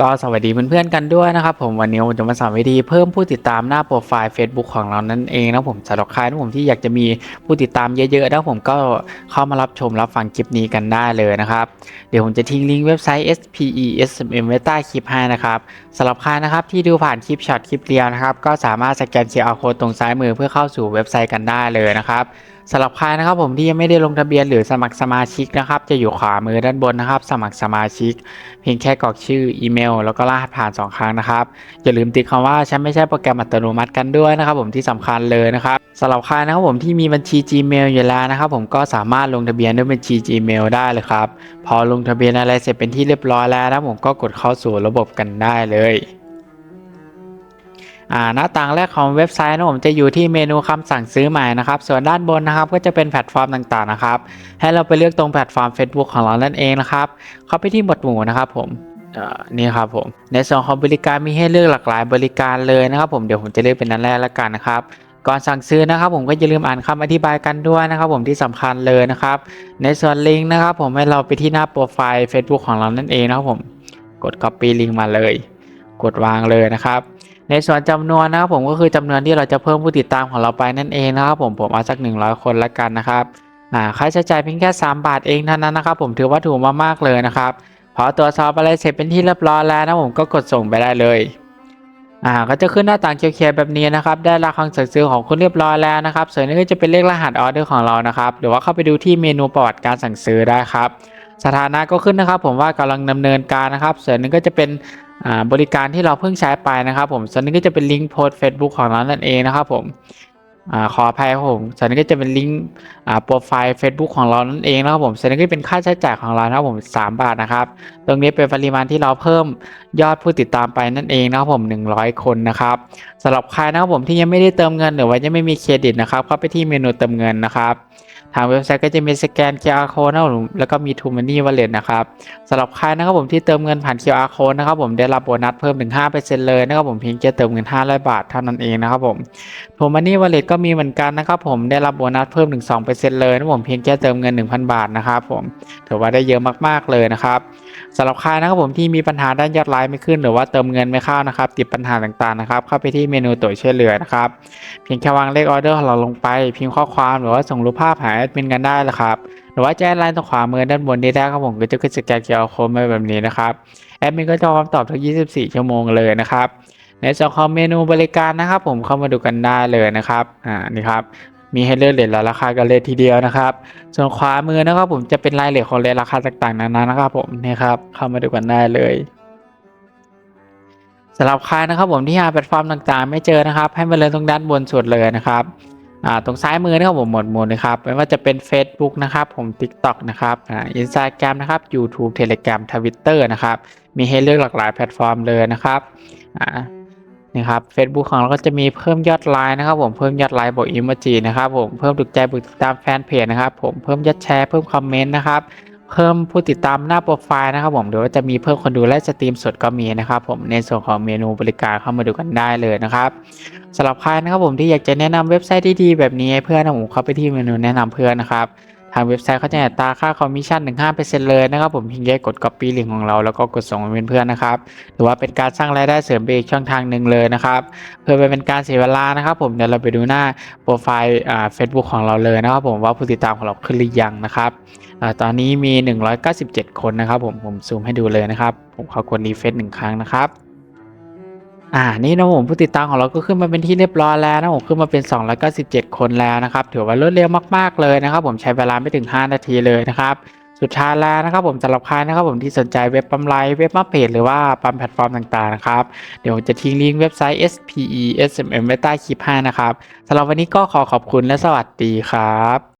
ก็สวัสดีเพื่อนๆกันด้วยนะครับผมวันนี้ผมจะมาสอนวิธีเพิ่มผู้ติดตามหน้าโปรไฟล์ Facebook ของเรานั่นเองนะผมสำหรับใครนะผมที่อยากจะมีผู้ติดตามเยอะๆนะผมก็เข้ามารับชมรับฟังคลิปนี้กันได้เลยนะครับเดี๋ยวผมจะทิ้งลิงก์เว็บไซต์ SPESMM ไว้ใต้คลิปให้นะครับสำหรับใครนะครับที่ดูผ่านคลิปช็อตคลิปเรียวนะครับก็สามารถสแกน QR Code ตรงซ้ายมือเพื่อเข้าสู่เว็บไซต์กันได้เลยนะครับ สำหรับใครนะครับผมที่ยังไม่ได้ลงทะเบียนหรือสมัครสมาชิกนะครับ จะอยู่ขวามือด้านบนนะครับ สมัครสมาชิก เพียงแค่กรอกชื่ออีเมล แล้วก็รหัสผ่าน 2 ครั้งนะครับอย่าลืมติดคำว่าฉันไม่ใช่โปรแกรมอัตโนมัติกันด้วยนะครับผมที่สำคัญเลยนะครับสำหรับใครนะครับผมที่มีบัญชี Gmail อยู่แล้วนะครับ ผมก็สามารถลงทะเบียนด้วยบัญชี Gmail ได้เลยครับพอลงทะเบียนอะไรเสร็จเป็นที่เรียบร้อยแล้วนะผมก็กดเข้าสู่ระบบกันได้เลย หน้าต่างแรกของเว็บไซต์นะผมจะอยู่ที่เมนูคำสั่งซื้อใหม่นะครับ ส่วนด้านบนนะครับก็จะเป็นแพลตฟอร์มต่างๆนะครับ ให้เราไปเลือกตรงแพลตฟอร์ม Facebook ของเรานั่นเองนะครับ เข้าไปที่หมวดหมู่นะครับผมนี่ครับผมในส่วนของบริการมีให้เลือกหลากหลายบริการเลยนะครับ ผมเดี๋ยวผมจะเลือกเป็นนั้นแรกแล้วกันนะครับก่อนสั่งซื้อนะครับ ผมก็อย่าลืมอ่านคำอธิบายกันด้วยนะครับ ผมที่สำคัญเลยนะครับ ในส่วนลิงก์นะครับ ผมให้เราไปที่หน้าโปรไฟล์ Facebook ของเรานั่นเองนะครับผมกด copy ลิงก์มาเลย กดวางเลยนะครับ ในส่วนจำนวนนะครับผมก็คือจำนวนที่เราจะเพิ่มผู้ติดตามของเราไปนั่นเองนะครับผมผมเอาสัก 100 คนละกันนะครับอ่าค่าใช้จ่ายเพียงแค่ 3 บาทเองเท่านั้นนะครับผมถือว่าถูกมากๆเลยนะครับพอตรวจสอบอะไรเสร็จเป็นที่เรียบร้อยแล้วนะผมก็กดส่งไปได้เลยอ่าก็จะขึ้นหน้าต่างเขียวๆแบบนี้นะครับ ได้ราคาสั่งซื้อของคุณเรียบร้อยแล้วนะครับ ส่วนนี้ก็จะเป็นเลขรหัสออเดอร์ของเรานะครับ หรือว่าเข้าไปดูที่เมนูประวัติการสั่งซื้อได้ครับ สถานะก็ขึ้นนะครับ ผมว่ากำลังดำเนินการนะครับ ส่วนหนึงก็จะเป็นบริการที่เราเพิ่งใช้ไปนะครับ ผมส่วนนี้ก็จะเป็นลิงก์โพสต์ Facebook ของเรานั่นเองนะครับผมอขออภัยครับผมส่วนนี้ก็จะเป็นลิงก์โปรไฟล์ Facebook ของเรานั่นเองนะครับผมส่วนนี้ก็เป็นค่าใช้จ่ายของเรานะครับผม3 บาทนะครับ ตรงนี้เป็นปริมาณที่เราเพิ่มยอดผู้ติดตามไปนั่นเองนะครับผม 100 คนนะครับสำหรับใครนะครับผมที่ยังไม่ได้เติมเงินหรือว่ายังไม่มีเครดิตนะครับเข้าไปที่เมนูเติมเงินนะครับ ทางเว็บไซต์ก็จะมีสแกน QR code นะครับผมแล้วก็มี t ูมันนี่วอลเลตนะครับสำหรับใครนะครับผมที่เติมเงินผ่าน QR code นะครับผมได้รับโบนัสเพิ่มถึง5%เลยนะครับผมเพียงแค่เติมเงิน 500 บาทเท่านั้นเองนะครับผม t ูมันนี่วอลเลตก็มีเหมือนกันนะครับผมได้รับโบนัสเพิ่มถึง2%เลยนะครับผมเพียงแค่เติมเงิน 1,000 บาทนะครับผมถือว่าได้เยอะมากๆเลยนะครับ สำหรับใครนะครับผมที่มีปัญหาด้านยอดไลค์ไม่ขึ้นหรือว่าเติมเงินไม่เข้านะครับ ติดปัญหาต่างๆนะครับ เข้าไปที่เมนูตัวช่วยเหลือนะครับ เพียงแค่วางเลขออเดอร์ของเราลงไป พิมพ์ข้อความหรือว่าส่งรูปภาพหาแอดมินกันได้เลยครับ หรือว่าแจ้งไลน์ตรงขวามือด้านบนนี้ได้ครับผมก็จะขึ้นสแกนเคียร์โคมาแบบนี้นะครับแอดมินก็จะพร้อมตอบทุก 24 ชั่วโมงเลยนะครับในส่วนของเมนูบริการนะครับ ผมเข้ามาดูกันได้เลยนะครับ อ่า นี่ครับ มีให้เลือกเลทและราคากันเลยทีเดียวนะครับ ส่วนขวามือนะครับผมจะเป็นรายละเอียดของเลทราคาต่างๆนานานะครับผมนี่ครับเข้ามาดูกันได้เลยสำหรับใครนะครับผมที่หาแพลตฟอร์มต่างๆ ไม่เจอนะครับ ให้มาเลยตรงด้านบนสุดเลยนะครับอ่าตรงซ้ายมือนะครับผมหมดหมู่นะครับไม่ว่าจะเป็น Facebook นะครับผม TikTok นะครับอ่า Instagram นะครับ YouTube Telegram Twitter นะครับ มีให้เลือกหลากหลายแพลตฟอร์มเลยนะครับ นี่ครับ Facebook ของเราก็จะมีเพิ่มยอดไลน์นะครับ ผมเพิ่มยอดไลน์บวกอิโมจินะครับผมเพิ่มถูกใจบวกติดตามแฟนเพจนะครับผมเพิ่มยอดแชร์เพิ่มคอมเมนต์นะครับเพิ่มผู้ติดตามหน้าโปรไฟล์นะครับผมหรือว่าจะมีเพิ่มคนดูและสตรีมสดก็มีนะครับผมในส่วนของเมนูบริการเข้ามาดูกันได้เลยนะครับสำหรับใครนะครับผมที่อยากจะแนะนำเว็บไซต์ที่ดีแบบนี้ให้เพื่อนนะผมเข้าไปที่เมนูแนะนำเพื่อนนะครับ ทางเว็บไซต์เขาจะอัตราค่าคอมมิชชั่นถึง5%เลยนะครับผมเพียงแค่กด copy ลิงก์ของเราแล้วก็กดส่งมาเป็นเพื่อนนะครับหรือว่าเป็นการสร้างรายได้เสริมไปอีกช่องทางหนึ่งเลยนะครับเพื่อไปเป็นการเสียเวลานะครับผมเดี๋ยวเราไปดูหน้าโปรไฟล์อ่า Facebook ของเราเลยนะครับผมว่าผู้ติดตามของเราขึ้นหรือยังนะครับอ่าตอนนี้มี 197 คนนะครับผมผมซูมให้ดูเลยนะครับผมขอกดรีเฟซหนึ่งครั้งนะครับ อ่านี่นะผมผู้ติดตามของเราก็ขึ้นมาเป็นที่เรียบร้อยแล้วนะผมขึ้นมาเป็น297 คนแล้วนะครับถือว่ารวดเร็วมากๆเลยนะครับ ผมใช้เวลาไม่ถึง 5 นาทีเลยนะครับสุดท้ายแล้วนะครับผมสำหรับใครนะครับผมที่สนใจเว็บปั๊มไลฟ์เว็บมาเพจหรือว่าปั๊มแพลตฟอร์มต่างๆนะครับเดี๋ยวผมจะทิ้งลิงก์เว็บไซต์ SPE SMM ไว้ใต้คลิปให้นะครับสำหรับวันนี้ก็ขอขอบคุณและสวัสดีครับ